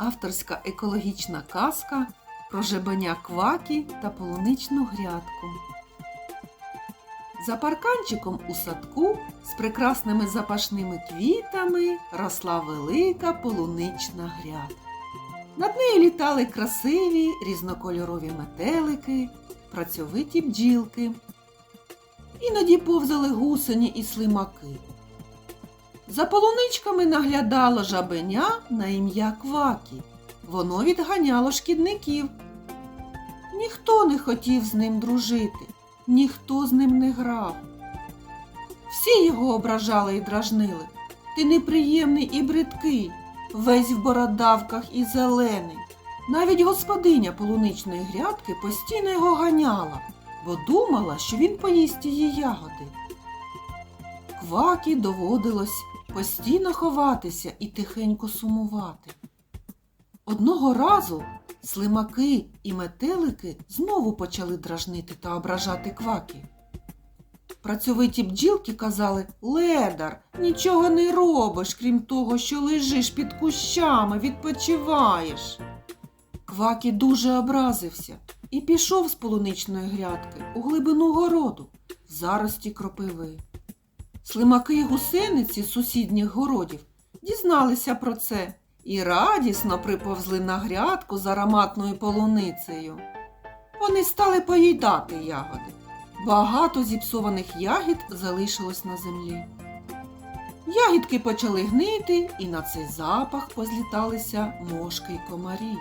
авторська екологічна казка про жебеня квакі та полуничну грядку. За парканчиком у садку з прекрасними запашними квітами росла велика полунична грядка. Над нею літали красиві різнокольорові метелики, працьовиті бджілки. Іноді повзали гусені і слимаки. За полуничками наглядало жабеня на ім'я Квакі. Воно відганяло шкідників. Ніхто не хотів з ним дружити, ніхто з ним не грав. Всі його ображали і дражнили. Ти неприємний і бридкий, весь в бородавках і зелений. Навіть господиня полуничної грядки постійно його ганяла, бо думала, що він поїсть її ягоди. Квакі доводилось постійно ховатися і тихенько сумувати. Одного разу слимаки і метелики знову почали дражнити та ображати кваки. Працьовиті бджілки казали Ледар, нічого не робиш, крім того, що лежиш під кущами, відпочиваєш. Квакі дуже образився і пішов з полуничної грядки у глибину городу, в зарості кропиви. Слимаки й гусениці з сусідніх городів дізналися про це і радісно приповзли на грядку з ароматною полуницею. Вони стали поїдати ягоди. Багато зіпсованих ягід залишилось на землі. Ягідки почали гнити, і на цей запах позліталися мошки й комарі.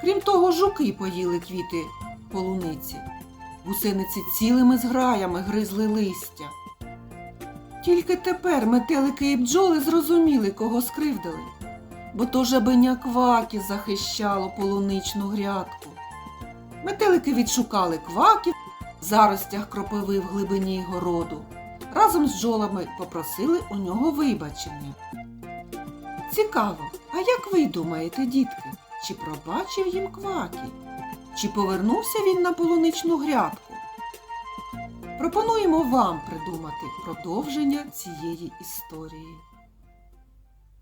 Крім того, жуки поїли квіти полуниці. Гусениці цілими зграями гризли листя. Тільки тепер метелики і бджоли зрозуміли, кого скривдили, бо то жабеня кваки захищало полуничну грядку. Метелики відшукали кваків в заростях кропиви в глибині городу. Разом з бджолами попросили у нього вибачення. Цікаво, а як ви думаєте, дітки, чи пробачив їм квакі? Чи повернувся він на полуничну грядку? Пропонуємо вам придумати продовження цієї історії.